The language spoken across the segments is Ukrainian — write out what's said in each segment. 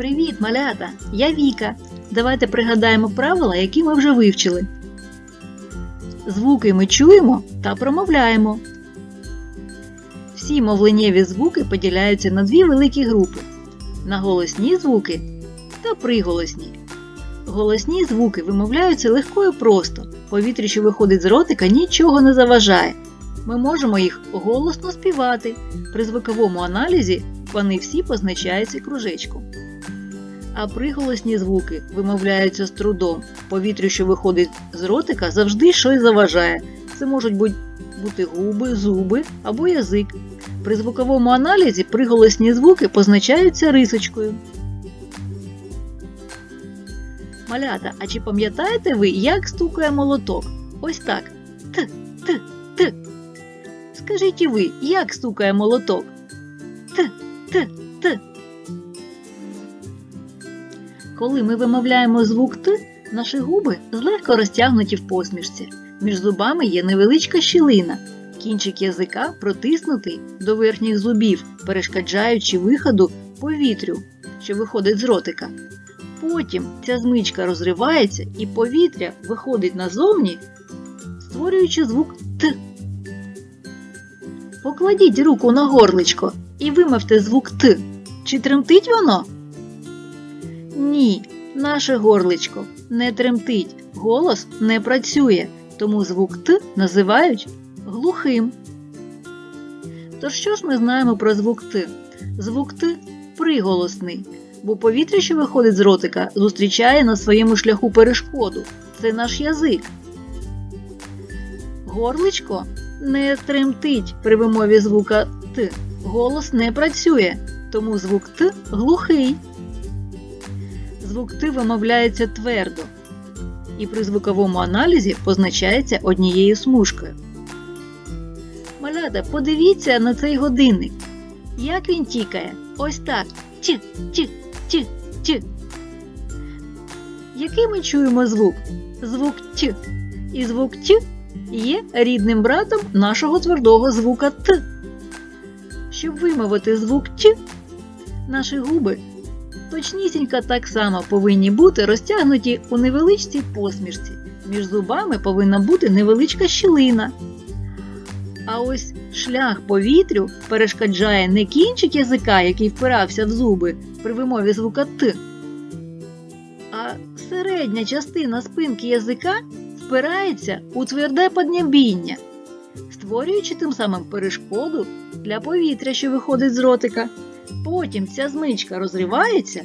Привіт, малята! Я Віка. Давайте пригадаємо правила, які ми вже вивчили. Звуки ми чуємо та промовляємо. Всі мовленнєві звуки поділяються на дві великі групи: на голосні звуки та приголосні. Голосні звуки вимовляються легко і просто. Повітря, що виходить з ротика, нічого не заважає. Ми можемо їх голосно співати. При звуковому аналізі вони всі позначаються кружечком. А приголосні звуки вимовляються з трудом. Повітрю, що виходить з ротика, завжди щось заважає. Це можуть бути, губи, зуби або язик. При звуковому аналізі приголосні звуки позначаються рисочкою. Малята, а чи пам'ятаєте ви, як стукає молоток? Ось так. Т, т, т. Скажіть і ви, як стукає молоток? Т, т, т. Коли ми вимовляємо звук Т, наші губи злегка розтягнуті в посмішці. Між зубами є невеличка щілина. Кінчик язика протиснутий до верхніх зубів, перешкоджаючи виходу повітрю, що виходить з ротика. Потім ця змичка розривається і повітря виходить назовні, створюючи звук Т. Покладіть руку на горличко і вимовте звук Т. Чи тремтить воно? Ні, наше горличко не тремтить, голос не працює, тому звук Т називають глухим. Тож що ж ми знаємо про звук Т? Звук Т приголосний, бо повітря, що виходить з ротика, зустрічає на своєму шляху перешкоду. Це наш язик. Горличко не тремтить при вимові звука Т. Голос не працює, тому звук Т глухий. Звук Т вимовляється твердо і при звуковому аналізі позначається однією смужкою. Малята, подивіться на цей годинник. Як він тікає? Ось так. Ті, ті, ті, ті. Який ми чуємо звук? Звук Т. І звук Т є рідним братом нашого твердого звука Т. Щоб вимовити звук Т, наші губи точнісінько так само повинні бути розтягнуті у невеличкій посмішці. Між зубами повинна бути невеличка щілина. А ось шлях повітрю перешкоджає не кінчик язика, який впирався в зуби при вимові звука Т, а середня частина спинки язика впирається у тверде поднябіння, створюючи тим самим перешкоду для повітря, що виходить з ротика. Потім ця змичка розривається,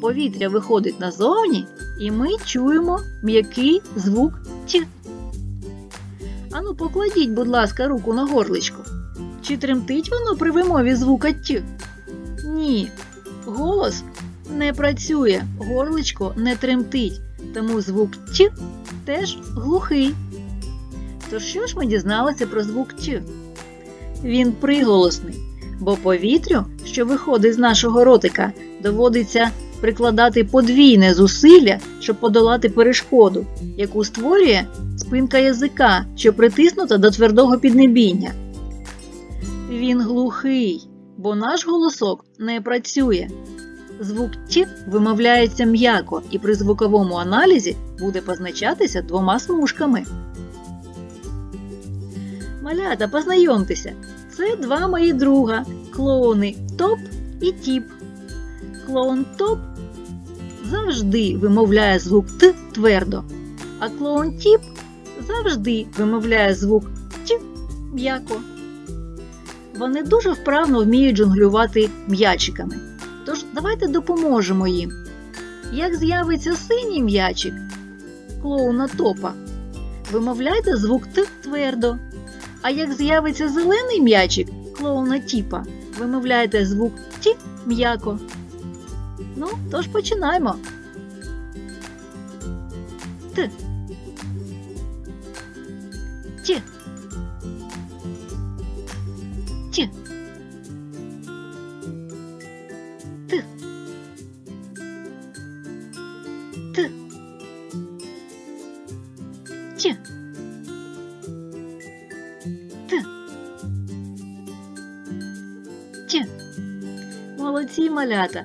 повітря виходить назовні, і ми чуємо м'який звук Т. Ану, покладіть, будь ласка, руку на горличко. Чи тремтить воно при вимові звука Т? Ні. Голос не працює, горличко не тремтить, тому звук Т теж глухий. Тож що ж ми дізналися про звук Т? Він приголосний, бо повітрю, що виходить з нашого ротика, доводиться прикладати подвійне зусилля, щоб подолати перешкоду, яку створює спинка язика, що притиснута до твердого піднебіння. Він глухий, бо наш голосок не працює. Звук Т вимовляється м'яко і при звуковому аналізі буде позначатися двома смужками. Малята, познайомтеся, це два мої друга клоуни Топ і Тіп. Клоун Топ завжди вимовляє звук Т твердо, а клоун Тіп завжди вимовляє звук Т м'яко. Вони дуже вправно вміють жонглювати м'ячиками. Тож давайте допоможемо їм. Як з'явиться синій м'ячик клоуна топа, вимовляйте звук Т твердо. А як з'явиться зелений м'ячик клоуна тіпа, вимовляйте звук тіп м'яко. Ну, тож починаємо. Т. Т. Молодці малята.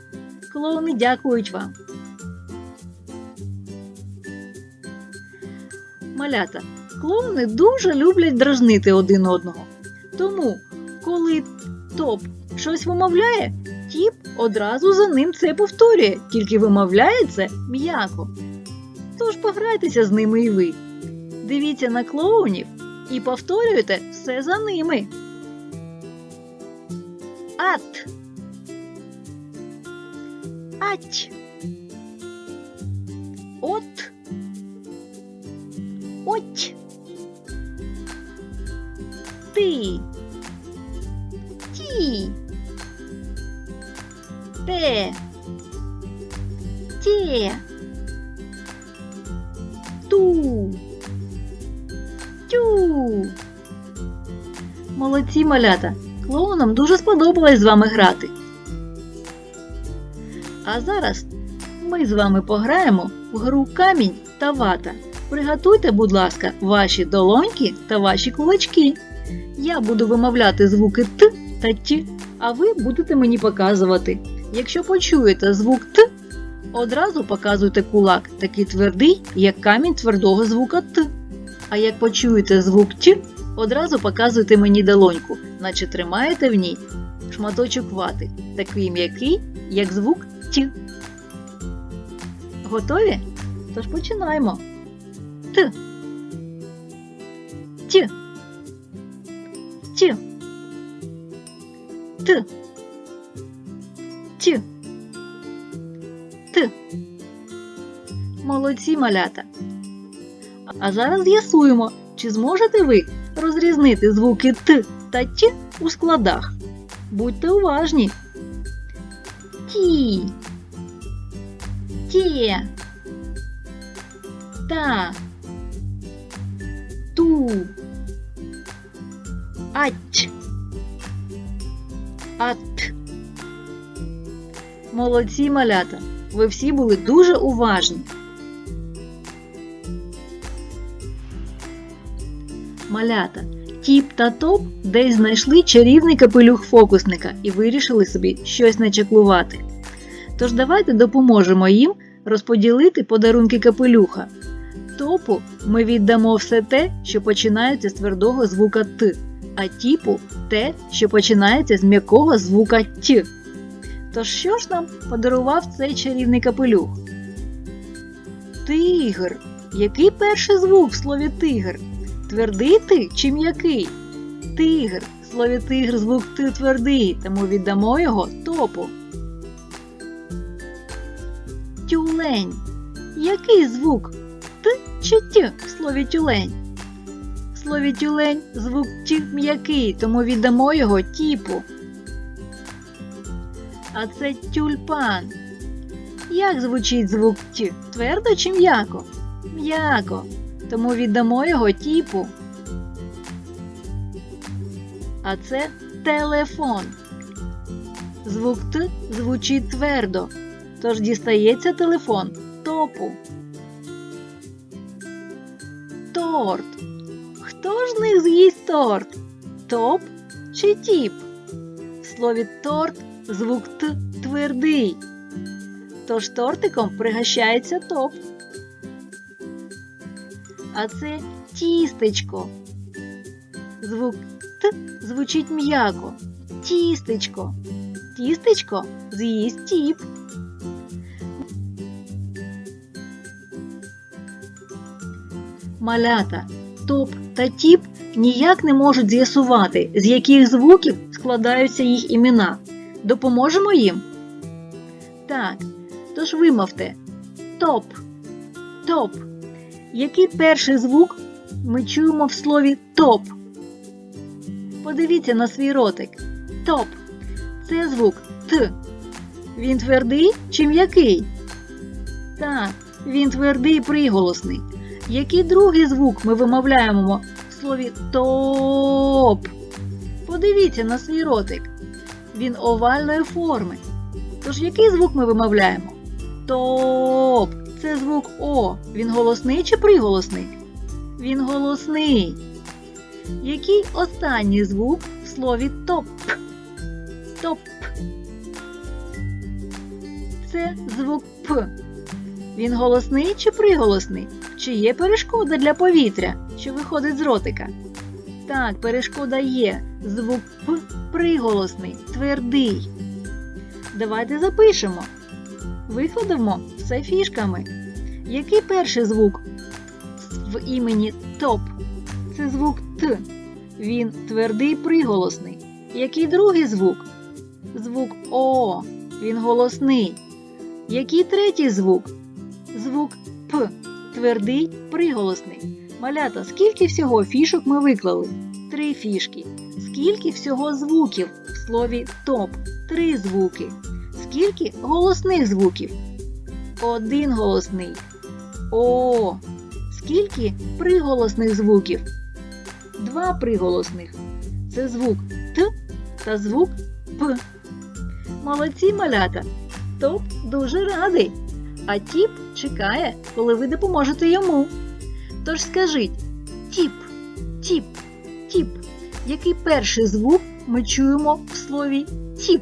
Клоуни дякують вам. Малята, клоуни дуже люблять дражнити один одного. Тому, коли топ щось вимовляє, тіп одразу за ним це повторює, тільки вимовляє це м'яко. Тож пограйтеся з ними і ви. Дивіться на клоунів і повторюйте все за ними. Ат. Ать. От. Оть. Ти. Ті. Те. Те. Ту. Тю. Молодці малята. Клоунам дуже сподобалось з вами грати. А зараз ми з вами пограємо в гру камінь та вата. Приготуйте, будь ласка, ваші долоньки та ваші кулачки. Я буду вимовляти звуки Т та Т, а ви будете мені показувати. Якщо почуєте звук Т, одразу показуйте кулак, такий твердий, як камінь твердого звука Т. А як почуєте звук Т, одразу показуйте мені долоньку, наче тримаєте в ній шматочок вати, такий м'який, як звук Т. Готові? Тож починаємо. Т. Т. Т. Т. Т. Т. Молодці малята. А зараз з'ясуємо, чи зможете ви розрізнити звуки Т та Т у складах. Будьте уважні. Ті. Те. Та. Ту. Ать. Ат. Молодці малята. Ви всі були дуже уважні. Малята. Тіп та топ десь знайшли чарівний капелюх фокусника і вирішили собі щось начеклувати. Тож давайте допоможемо їм розподілити подарунки капелюха. Топу ми віддамо все те, що починається з твердого звука Т, а тіпу те, що починається з м'якого звука Т. Тож що ж нам подарував цей чарівний капелюх? Тигр. Який перший звук в слові тигр? Твердий ти чи м'який? Тигр. В слові тигр звук Т твердий, тому віддамо його топу. Тюлень. Який звук? Т чи Т в слові тюлень? В слові тюлень звук Т м'який, тому віддамо його тіпу. А це тюльпан. Як звучить звук Т? Твердо чи м'яко? М'яко. Тому віддамо його тіпу. А це телефон. Звук Т звучить твердо. Тож дістається телефон топу. Торт. Хто ж них з'їсть торт? Топ чи тіп? В слові торт звук Т твердий. Тож тортиком пригощається топ. А це тістечко. Звук звучить м'яко. Тістечко. Тістечко з'їсть тіп. Малята, топ та тіп ніяк не можуть з'ясувати, з яких звуків складаються їх імена. Допоможемо їм? Так, тож вимовте топ, топ. Який перший звук ми чуємо в слові топ? Подивіться на свій ротик. Топ. Це звук Т. Він твердий чи м'який? Так, він твердий приголосний. Який другий звук ми вимовляємо в слові топ? Подивіться на свій ротик. Він овальної форми. Тож який звук ми вимовляємо? Топ. Це звук О. Він голосний чи приголосний? Він голосний. Який останній звук в слові топ? Топ. Це звук П. Він голосний чи приголосний? Чи є перешкода для повітря, що виходить з ротика? Так, перешкода є. Звук П приголосний, твердий. Давайте запишемо. Викладемо все фішками. Який перший звук в імені топ? Це звук Т. Він твердий приголосний. Який другий звук? Звук О. Він голосний. Який третій звук? Звук П. Твердий приголосний. Малята, скільки всього фішок ми виклали? Три фішки. Скільки всього звуків в слові топ? Три звуки. Скільки голосних звуків? Один голосний. О. Скільки приголосних звуків? Два приголосних. Це звук Т та звук П. Молодці малята. Топ дуже радий. А тіп чекає, коли ви допоможете йому. Тож скажіть тіп, тіп, тіп. Який перший звук ми чуємо в слові тіп?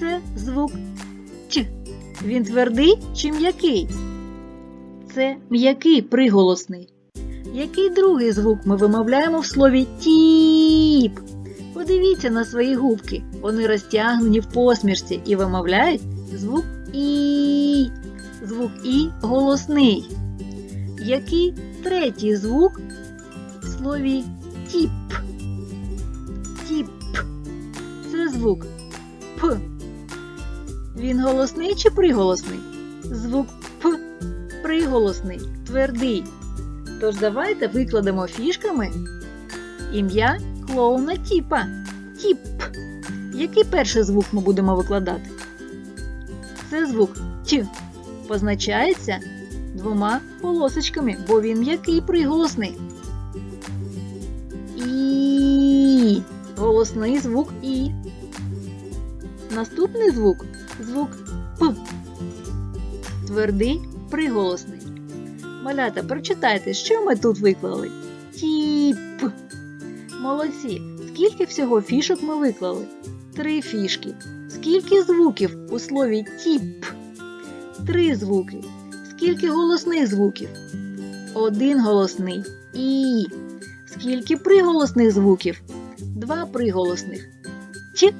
Це звук Ч. Він твердий чи м'який? Це м'який приголосний. Який другий звук ми вимовляємо в слові тіп? Подивіться на свої губки. Вони розтягнені в посмішці і вимовляють звук І. Звук І голосний. Який третій звук в слові тіп? Тіп. Це звук П. Він голосний чи приголосний? Звук П приголосний, твердий. Тож давайте викладемо фішками ім'я клоуна Тіпа. Тіп. Який перший звук ми будемо викладати? Це звук Т. Позначається двома полосочками, бо він м'який приголосний. І. Голосний звук І. Наступний звук звук П. Твердий приголосний. Малята, прочитайте, що ми тут виклали. Тіп. Молодці. Скільки всього фішок ми виклали? Три фішки. Скільки звуків у слові тіп? Три звуки. Скільки голосних звуків? Один голосний. І. Скільки приголосних звуків? Два приголосних. Ч.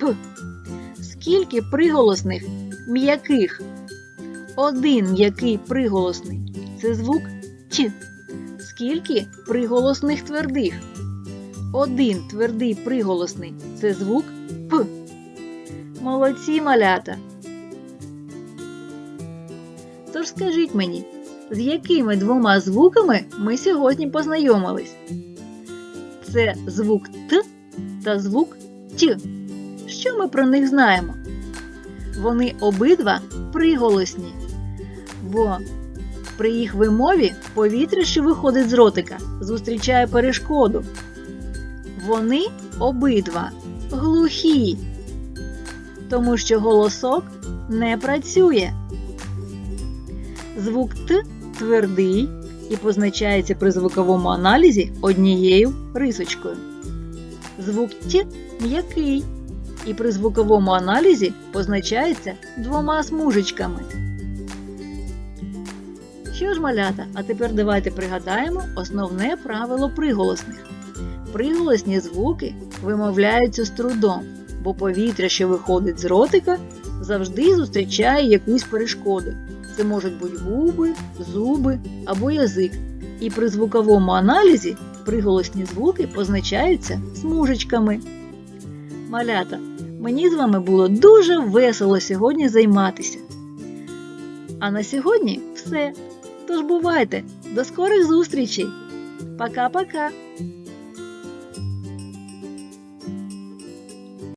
П. Скільки приголосних м'яких? Один м'який приголосний. Це звук Ч. Скільки приголосних твердих? Один твердий приголосний це звук П. Молодці малята. Тож скажіть мені, з якими двома звуками ми сьогодні познайомились? Це звук Т та звук Т. Що ми про них знаємо? Вони обидва приголосні, бо при їх вимові повітря, що виходить з ротика, зустрічає перешкоду. Вони обидва глухі, тому що голосок не працює. Звук Т твердий і позначається при звуковому аналізі однією рисочкою. Звук Т м'який і при звуковому аналізі позначається двома смужечками. Що ж, малята, а тепер давайте пригадаємо основне правило приголосних. Приголосні звуки вимовляються з трудом, бо повітря, що виходить з ротика, завжди зустрічає якусь перешкоду. Це можуть бути губи, зуби або язик. І при звуковому аналізі приголосні звуки позначаються смужечками. Малята, мені з вами було дуже весело сьогодні займатися. А на сьогодні все. Тож бувайте, до скорих зустрічей. Пока-пока!